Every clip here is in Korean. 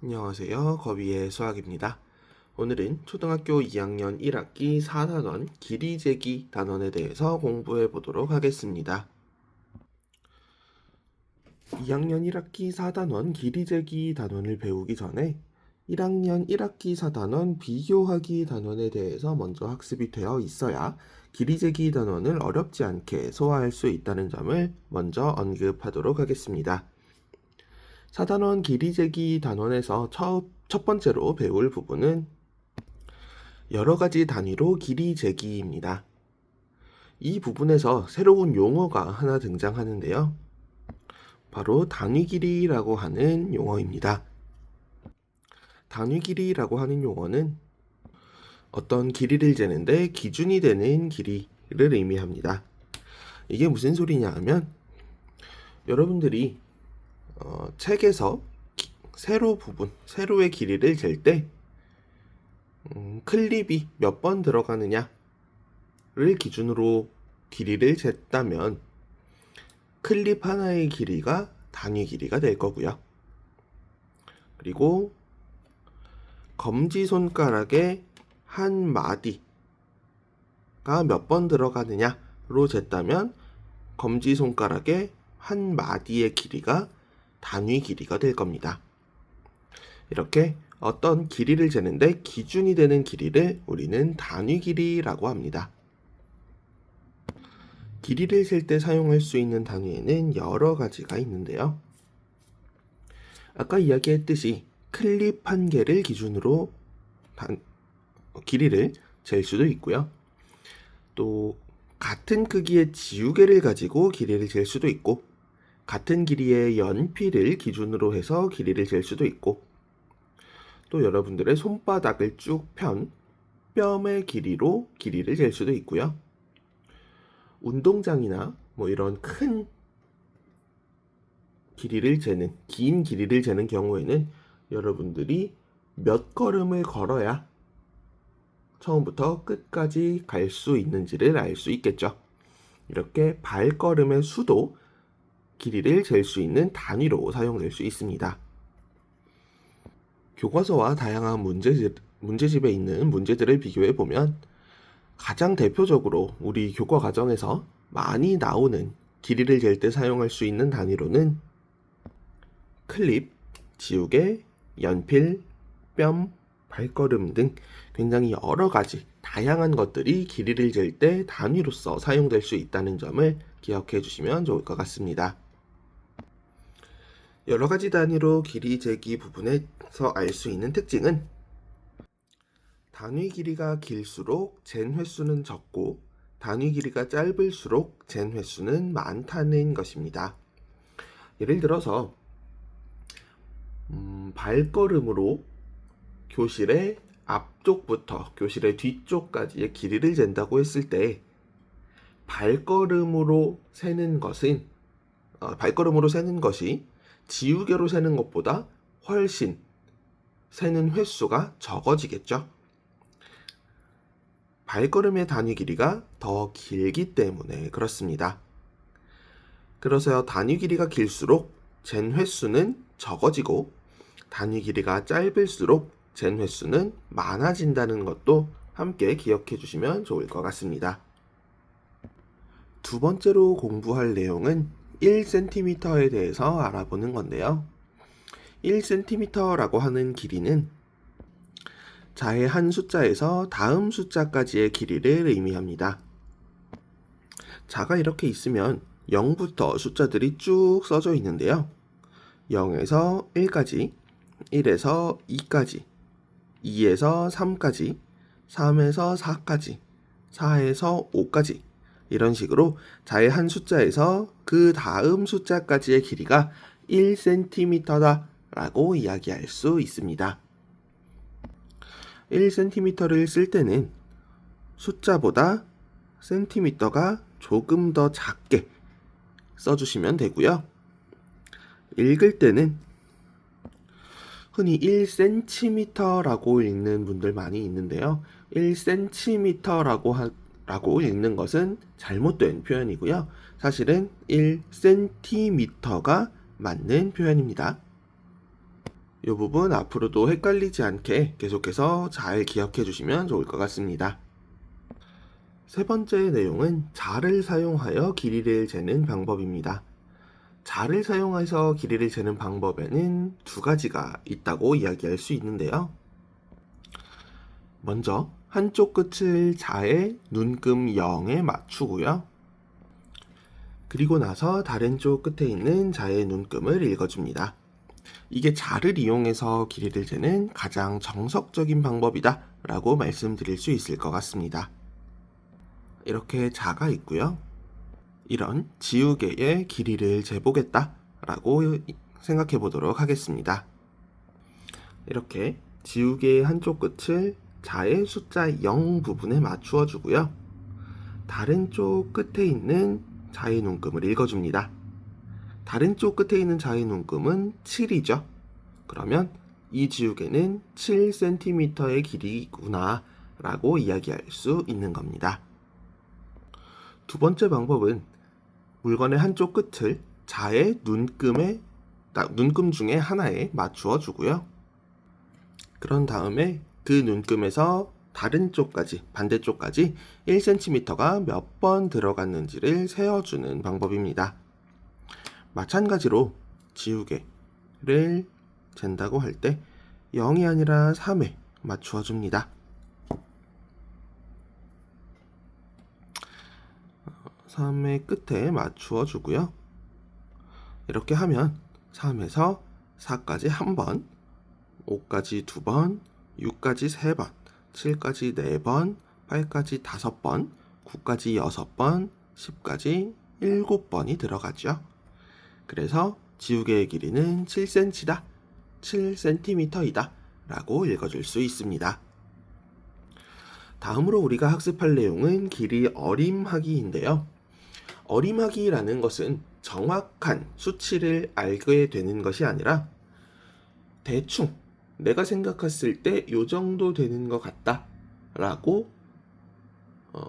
안녕하세요. 거비의 수학입니다. 오늘은 초등학교 2학년 1학기 4단원 길이 재기 단원에 대해서 공부해 보도록 하겠습니다. 2학년 1학기 4단원 길이 재기 단원을 배우기 전에 1학년 1학기 4단원 비교하기 단원에 대해서 먼저 학습이 되어 있어야 길이 재기 단원을 어렵지 않게 소화할 수 있다는 점을 먼저 언급하도록 하겠습니다. 4단원 길이 재기 단원에서 첫, 첫 번째로 배울 부분은 여러 가지 단위로 길이 재기입니다. 이 부분에서 새로운 용어가 하나 등장하는데요. 바로 단위 길이라고 하는 용어입니다. 단위 길이라고 하는 용어는 어떤 길이를 재는데 기준이 되는 길이를 의미합니다. 이게 무슨 소리냐 하면 여러분들이 어, 책에서 기- 세로 부분, 세로의 길이를 잴 때, 음, 클립이 몇 번 들어가느냐를 기준으로 길이를 쟀다면, 클립 하나의 길이가 단위 길이가 될 거고요. 그리고 검지 손가락의 한 마디가 몇 번 들어가느냐로 쟀다면, 검지 손가락의 한 마디의 길이가 단위 길이가 될 겁니다. 이렇게 어떤 길이를 재는데 기준이 되는 길이를 우리는 단위 길이라고 합니다. 길이를 셀 때 사용할 수 있는 단위에는 여러 가지가 있는데요. 아까 이야기했듯이 클립 한 개를 기준으로 단, 어, 길이를 잴 수도 있고요. 또 같은 크기의 지우개를 가지고 길이를 잴 수도 있고 같은 길이의 연필을 기준으로 해서 길이를 잴 수도 있고 또 여러분들의 손바닥을 쭉 편 뼘의 길이로 길이를 잴 수도 있고요. 운동장이나 뭐 이런 큰 길이를 재는 긴 길이를 재는 경우에는 여러분들이 몇 걸음을 걸어야 처음부터 끝까지 갈 수 있는지를 알 수 있겠죠. 이렇게 발걸음의 수도 길이를 잴 수 있는 단위로 사용될 수 있습니다. 교과서와 다양한 문제집, 문제집에 있는 문제들을 비교해 보면 가장 대표적으로 우리 교과 과정에서 많이 나오는 길이를 잴 때 사용할 수 있는 단위로는 클립, 지우개, 연필, 뼘, 발걸음 등 굉장히 여러 가지 다양한 것들이 길이를 잴 때 단위로서 사용될 수 있다는 점을 기억해 주시면 좋을 것 같습니다. 여러 가지 단위로 길이 재기 부분에서 알 수 있는 특징은 단위 길이가 길수록 잰 횟수는 적고 단위 길이가 짧을수록 잰 횟수는 많다는 것입니다. 예를 들어서 음, 발걸음으로 교실의 앞쪽부터 교실의 뒤쪽까지의 길이를 잰다고 했을 때 발걸음으로 세는 것은 어, 발걸음으로 세는 것이 지우개로 세는 것보다 훨씬 세는 횟수가 적어지겠죠. 발걸음의 단위 길이가 더 길기 때문에 그렇습니다. 그래서 단위 길이가 길수록 잰 횟수는 적어지고 단위 길이가 짧을수록 잰 횟수는 많아진다는 것도 함께 기억해 주시면 좋을 것 같습니다. 두 번째로 공부할 내용은 1cm에 대해서 알아보는 건데요. 1cm라고 하는 길이는 자의 한 숫자에서 다음 숫자까지의 길이를 의미합니다. 자가 이렇게 있으면 0부터 숫자들이 쭉 써져 있는데요. 0에서 1까지, 1에서 2까지, 2에서 3까지, 3에서 4까지, 4에서 5까지, 이런 식으로 자의 한 숫자에서 그 다음 숫자까지의 길이가 1cm다 라고 이야기할 수 있습니다. 1cm를 쓸 때는 숫자보다 cm가 조금 더 작게 써주시면 되고요. 읽을 때는 흔히 1cm라고 읽는 분들 많이 있는데요. 1cm라고 하, 라고 읽는 것은 잘못된 표현이고요. 사실은 1cm가 맞는 표현입니다. 이 부분 앞으로도 헷갈리지 않게 계속해서 잘 기억해 주시면 좋을 것 같습니다. 세 번째 내용은 자를 사용하여 길이를 재는 방법입니다. 자를 사용해서 길이를 재는 방법에는 두 가지가 있다고 이야기할 수 있는데요. 먼저 한쪽 끝을 자의 눈금 0에 맞추고요. 그리고 나서 다른 쪽 끝에 있는 자의 눈금을 읽어줍니다. 이게 자를 이용해서 길이를 재는 가장 정석적인 방법이다 라고 말씀드릴 수 있을 것 같습니다. 이렇게 자가 있고요. 이런 지우개의 길이를 재보겠다 라고 생각해 보도록 하겠습니다. 이렇게 지우개의 한쪽 끝을 자의 숫자 0 부분에 맞추어 주고요. 다른 쪽 끝에 있는 자의 눈금을 읽어줍니다. 다른 쪽 끝에 있는 자의 눈금은 7이죠. 그러면 이 지우개는 7cm의 길이구나 라고 이야기할 수 있는 겁니다. 두 번째 방법은 물건의 한쪽 끝을 자의 눈금에 눈금 중에 하나에 맞추어 주고요. 그런 다음에 그 눈금에서 다른 쪽까지 반대쪽까지 1cm가 몇 번 들어갔는지를 세어주는 방법입니다. 마찬가지로 지우개를 잰다고 할 때 0이 아니라 3에 맞추어 줍니다. 3의 끝에 맞추어 주고요. 이렇게 하면 3에서 4까지 한 번, 5까지 두 번, 6까지 세 번, 7까지 네 번, 8까지 다섯 번, 9까지 여섯 번, 10까지 일곱 번이 들어가죠. 그래서 지우개의 길이는 7cm다, 7cm이다 라고 읽어줄 수 있습니다. 다음으로 우리가 학습할 내용은 길이 어림하기인데요. 어림하기라는 것은 정확한 수치를 알게 되는 것이 아니라 대충 내가 생각했을 때 요 정도 되는 것 같다 라고 어,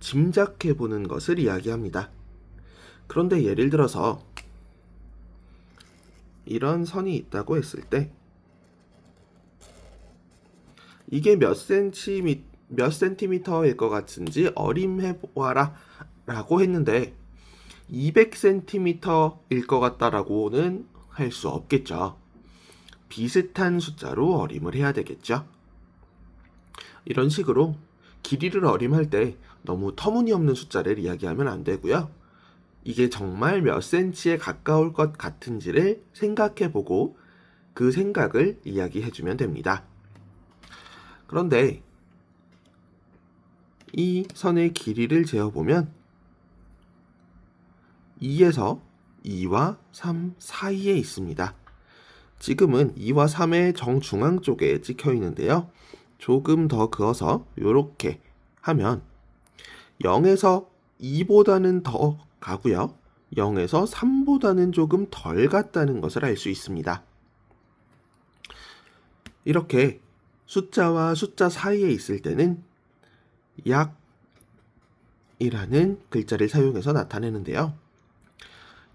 짐작해 보는 것을 이야기합니다. 그런데 예를 들어서 이런 선이 있다고 했을 때 이게 몇 센티미 몇 센티미터일 것 같은지 어림해 보아라 라고 했는데 200cm일 것 같다라고는 할 수 없겠죠. 비슷한 숫자로 어림을 해야 되겠죠. 이런 식으로 길이를 어림할 때 너무 터무니없는 숫자를 이야기하면 안 되고요. 이게 정말 몇 센치에 가까울 것 같은지를 생각해 보고 그 생각을 이야기해 주면 됩니다. 그런데 이 선의 길이를 재어보면 2에서 2와 3 사이에 있습니다. 지금은 2와 3의 정중앙 쪽에 찍혀 있는데요. 조금 더 그어서 이렇게 하면 0에서 2보다는 더 가고요. 0에서 3보다는 조금 덜 갔다는 것을 알 수 있습니다. 이렇게 숫자와 숫자 사이에 있을 때는 약이라는 글자를 사용해서 나타내는데요.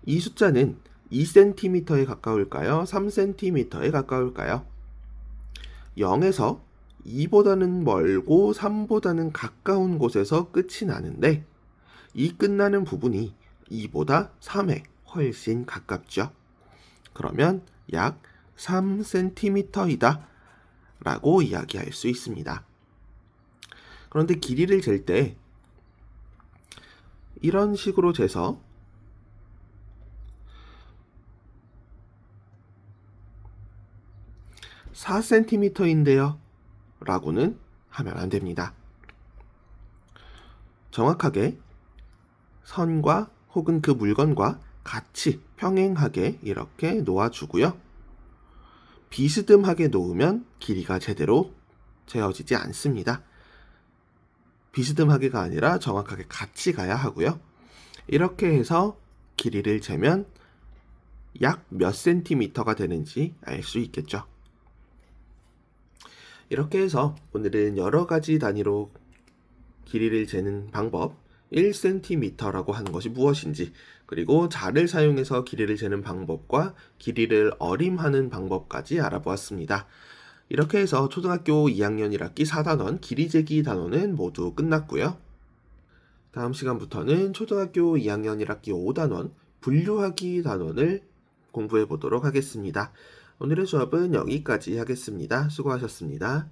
이 숫자는 2cm에 가까울까요? 3cm에 가까울까요? 0에서 2보다는 멀고 3보다는 가까운 곳에서 끝이 나는데 이 끝나는 부분이 2보다 3에 훨씬 가깝죠. 그러면 약 3cm이다 라고 이야기할 수 있습니다. 그런데 길이를 잴 때 이런 식으로 재서 (4cm인데요) 라고는 하면 안 됩니다. 정확하게 선과 혹은 그 물건과 같이 평행하게 이렇게 놓아주고요. 비스듬하게 놓으면 길이가 제대로 재어지지 않습니다. 비스듬하게가 아니라 정확하게 같이 가야 하고요. 이렇게 해서 길이를 재면 약 몇 센티미터가 되는지 알 수 있겠죠. 이렇게 해서 오늘은 여러 가지 단위로 길이를 재는 방법, 1cm라고 하는 것이 무엇인지, 그리고 자를 사용해서 길이를 재는 방법과 길이를 어림하는 방법까지 알아보았습니다. 이렇게 해서 초등학교 2학년 1학기 4단원 길이 재기 단원은 모두 끝났고요. 다음 시간부터는 초등학교 2학년 1학기 5단원 분류하기 단원을 공부해 보도록 하겠습니다. 오늘의 수업은 여기까지 하겠습니다. 수고하셨습니다.